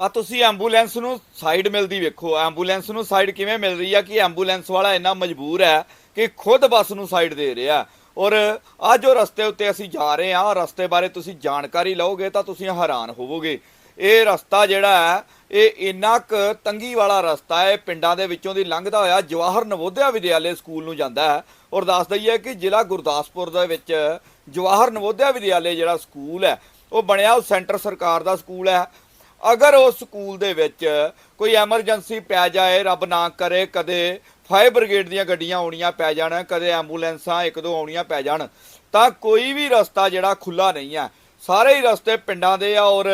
ਆ ਤੁਸੀਂ ਐਂਬੂਲੈਂਸ ਨੂੰ ਸਾਈਡ ਮਿਲਦੀ ਵੇਖੋ, ਐਂਬੂਲੈਂਸ ਨੂੰ ਸਾਈਡ ਕਿਵੇਂ ਮਿਲ ਰਹੀ ਆ ਕਿ ਐਂਬੂਲੈਂਸ ਵਾਲਾ ਇੰਨਾ ਮਜਬੂਰ ਹੈ ਕਿ ਖੁਦ ਬੱਸ ਨੂੰ ਸਾਈਡ ਦੇ ਰਿਹਾ। ਔਰ ਆ ਜੋ ਰਸਤੇ ਉੱਤੇ ਅਸੀਂ ਜਾ ਰਹੇ ਹਾਂ, ਰਸਤੇ ਬਾਰੇ ਤੁਸੀਂ ਜਾਣਕਾਰੀ ਲਓਗੇ ਤਾਂ ਤੁਸੀਂ ਹੈਰਾਨ ਹੋਵੋਗੇ। ਇਹ ਰਸਤਾ ਜਿਹੜਾ ਹੈ, ਇਹ ਇੰਨਾ ਕੁ ਤੰਗੀ ਵਾਲਾ ਰਸਤਾ ਹੈ, ਪਿੰਡਾਂ ਦੇ ਵਿੱਚੋਂ ਦੀ ਲੰਘਦਾ ਹੋਇਆ ਜਵਾਹਰ ਨਵੋਦਿਆ ਵਿਦਿਆਲੇ ਸਕੂਲ ਨੂੰ ਜਾਂਦਾ ਹੈ। ਔਰ ਦੱਸ ਦਈਏ ਕਿ ਜ਼ਿਲ੍ਹਾ ਗੁਰਦਾਸਪੁਰ ਦੇ ਵਿੱਚ ਜਵਾਹਰ ਨਵੋਦਿਆ ਵਿਦਿਆਲੇ ਜਿਹੜਾ ਸਕੂਲ ਹੈ, ਉਹ ਬਣਿਆ ਉਹ ਸੈਂਟਰ ਸਰਕਾਰ ਦਾ ਸਕੂਲ ਹੈ। ਅਗਰ ਉਹ ਸਕੂਲ ਦੇ ਵਿੱਚ ਕੋਈ ਐਮਰਜੈਂਸੀ ਪੈ ਜਾਏ, ਰੱਬ ਨਾ ਕਰੇ, ਕਦੇ ਫਾਇਰ ਬ੍ਰਿਗੇਡ ਦੀਆਂ ਗੱਡੀਆਂ ਆਉਣੀਆਂ ਪੈ ਜਾਣ, ਕਦੇ ਐਂਬੂਲੈਂਸਾਂ ਇੱਕ ਦੋ ਆਉਣੀਆਂ ਪੈ ਜਾਣ, ਤਾਂ ਕੋਈ ਵੀ ਰਸਤਾ ਜਿਹੜਾ ਖੁੱਲਾ ਨਹੀਂ ਹੈ। ਸਾਰੇ ਹੀ ਰਸਤੇ ਪਿੰਡਾਂ ਦੇ ਆ ਔਰ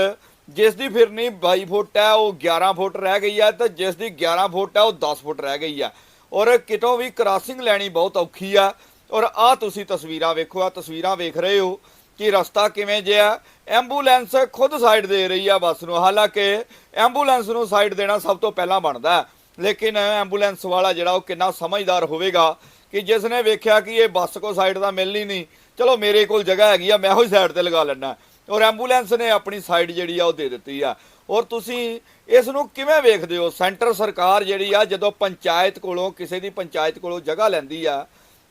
ਜਿਸ ਦੀ ਫਿਰਨੀ 22 ਫੁੱਟ ਹੈ, ਉਹ 11 ਫੁੱਟ ਰਹਿ ਗਈ ਹੈ ਤੇ ਜਿਸ ਦੀ 11 ਫੁੱਟ ਹੈ, ਉਹ 10 ਫੁੱਟ ਰਹਿ ਗਈ ਹੈ। ਔਰ ਕਿਤੋਂ ਵੀ ਕ੍ਰਾਸਿੰਗ ਲੈਣੀ ਬਹੁਤ ਔਖੀ ਆ। ਔਰ ਆ ਤੁਸੀਂ ਤਸਵੀਰਾਂ ਵੇਖੋ ਆ ਤਸਵੀਰਾਂ ਵੇਖ ਰਹੇ ਹੋ। ਕਿ ਰਸਤਾ ਕਿਵੇਂ ਜਿਹਾ ਐਂਬੂਲੈਂਸ ਖੁਦ ਸਾਈਡ ਦੇ ਰਹੀ ਆ ਬੱਸ ਨੂੰ। ਹਾਲਾਂਕਿ ਐਂਬੂਲੈਂਸ ਨੂੰ ਸਾਈਡ ਦੇਣਾ ਸਭ ਤੋਂ ਪਹਿਲਾਂ ਬਣਦਾ ਲੇਕਿਨ ਐਂਬੂਲੈਂਸ ਵਾਲਾ ਜਿਹੜਾ ਉਹ ਕਿੰਨਾ ਸਮਝਦਾਰ ਹੋਵੇਗਾ ਕਿ ਜਿਸ ਨੇ ਵੇਖਿਆ ਕਿ ਇਹ ਬੱਸ ਕੋ ਸਾਈਡ ਦਾ ਮਿਲਣੀ ਨਹੀਂ। ਚਲੋ ਮੇਰੇ ਕੋਲ ਜਗ੍ਹਾ ਹੈਗੀ ਆ, ਮੈਂ ਉਹੀ ਸਾਈਡ ਤੇ ਲਗਾ ਲੈਣਾ ਔਰ ਐਂਬੂਲੈਂਸ ਨੇ ਆਪਣੀ ਸਾਈਡ ਜਿਹੜੀ ਆ ਉਹ ਦੇ ਦਿੱਤੀ ਆ। ਔਰ ਤੁਸੀਂ ਇਸ ਨੂੰ ਕਿਵੇਂ ਵੇਖਦੇ ਹੋ? ਸੈਂਟਰ ਸਰਕਾਰ ਜਿਹੜੀ ਆ, ਜਦੋਂ ਪੰਚਾਇਤ ਕੋਲੋਂ, ਕਿਸੇ ਦੀ ਪੰਚਾਇਤ ਕੋਲੋਂ ਜਗ੍ਹਾ ਲੈਂਦੀ ਆ,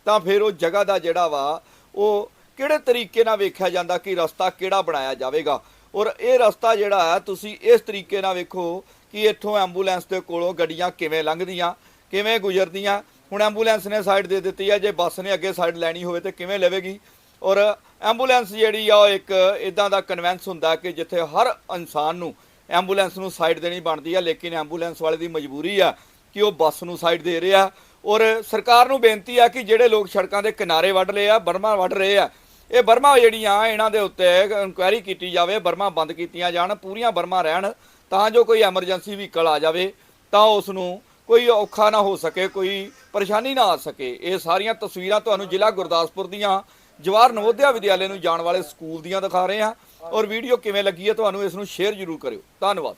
ਤਾਂ ਫਿਰ ਉਹ ਜਗ੍ਹਾ ਦਾ ਜਿਹੜਾ ਵਾ, ਉਹ ਕਿਹੜੇ ਤਰੀਕੇ ਨਾਲ ਵੇਖਿਆ ਜਾਂਦਾ ਕਿ ਰਸਤਾ ਕਿਹੜਾ ਬਣਾਇਆ ਜਾਵੇਗਾ? ਔਰ ਇਹ ਰਸਤਾ ਜਿਹੜਾ ਹੈ, ਤੁਸੀਂ ਇਸ ਤਰੀਕੇ ਨਾਲ ਵੇਖੋ ਕਿ ਇੱਥੋਂ ਐਂਬੂਲੈਂਸ ਦੇ ਕੋਲੋਂ ਗੱਡੀਆਂ ਕਿਵੇਂ ਲੰਘਦੀਆਂ, ਕਿਵੇਂ ਗੁਜ਼ਰਦੀਆਂ। ਹੁਣ ਐਂਬੂਲੈਂਸ ਨੇ ਸਾਈਡ ਦੇ ਦਿੱਤੀ ਹੈ, ਜੇ ਬੱਸ ਨੇ ਅੱਗੇ ਸਾਈਡ ਲੈਣੀ ਹੋਵੇ ਤੇ ਕਿਵੇਂ ਲਵੇਗੀ? ਔਰ ਐਂਬੂਲੈਂਸ ਜਿਹੜੀ ਆ, ਉਹ ਇੱਕ ਇਦਾਂ ਦਾ ਕਨਵੈਂਸ ਹੁੰਦਾ ਕਿ ਜਿੱਥੇ ਹਰ ਇਨਸਾਨ ਨੂੰ ਐਂਬੂਲੈਂਸ ਨੂੰ ਸਾਈਡ ਦੇਣੀ ਬਣਦੀ ਆ, ਲੇਕਿਨ ਐਂਬੂਲੈਂਸ ਵਾਲੇ ਦੀ ਮਜਬੂਰੀ ਆ ਕਿ ਉਹ ਬੱਸ ਨੂੰ ਸਾਈਡ ਦੇ ਰਿਹਾ। ਔਰ ਸਰਕਾਰ ਨੂੰ ਬੇਨਤੀ ਆ ਕਿ ਜਿਹੜੇ ਲੋਕ ਸੜਕਾਂ ਦੇ ਕਿਨਾਰੇ ਵੱਢ ਰਹੇ ਆ, ਬਰਮਾ ਵੱਢ ਰਹੇ ਆ ਇਹ ਬਰਮਾ ਜਿਹੜੀਆਂ ਇਹਨਾਂ ਦੇ ਉੱਤੇ ਇਨਕੁਆਇਰੀ ਕੀਤੀ ਜਾਵੇ, ਬਰਮਾ ਬੰਦ ਕੀਤੀਆਂ ਜਾਣ, ਪੂਰੀਆਂ ਬਰਮਾ ਰਹਿਣ, ਤਾਂ ਜੋ ਕੋਈ ਐਮਰਜੈਂਸੀ ਵਹੀਕਲ ਆ ਜਾਵੇ, ਤਾਂ ਉਸ ਨੂੰ ਕੋਈ ਔਖਾ ਨਾ ਹੋ ਸਕੇ, ਕੋਈ ਪਰੇਸ਼ਾਨੀ ਨਾ ਆ ਸਕੇ। ਇਹ ਸਾਰੀਆਂ ਤਸਵੀਰਾਂ ਤੁਹਾਨੂੰ ਜ਼ਿਲ੍ਹਾ ਗੁਰਦਾਸਪੁਰ ਦੀਆਂ, ਜਵਾਹਰ ਨਵੋਦਿਆ ਵਿਦਿਆਲੇ ਨੂੰ ਜਾਣ ਵਾਲੇ ਸਕੂਲ ਦੀਆਂ ਦਿਖਾ ਰਹੇ ਹਾਂ। ਔਰ ਵੀਡੀਓ ਕਿਵੇਂ ਲੱਗੀ ਹੈ, ਤੁਹਾਨੂੰ ਇਸ ਨੂੰ ਸ਼ੇਅਰ ਜ਼ਰੂਰ ਕਰਿਓ। ਧੰਨਵਾਦ।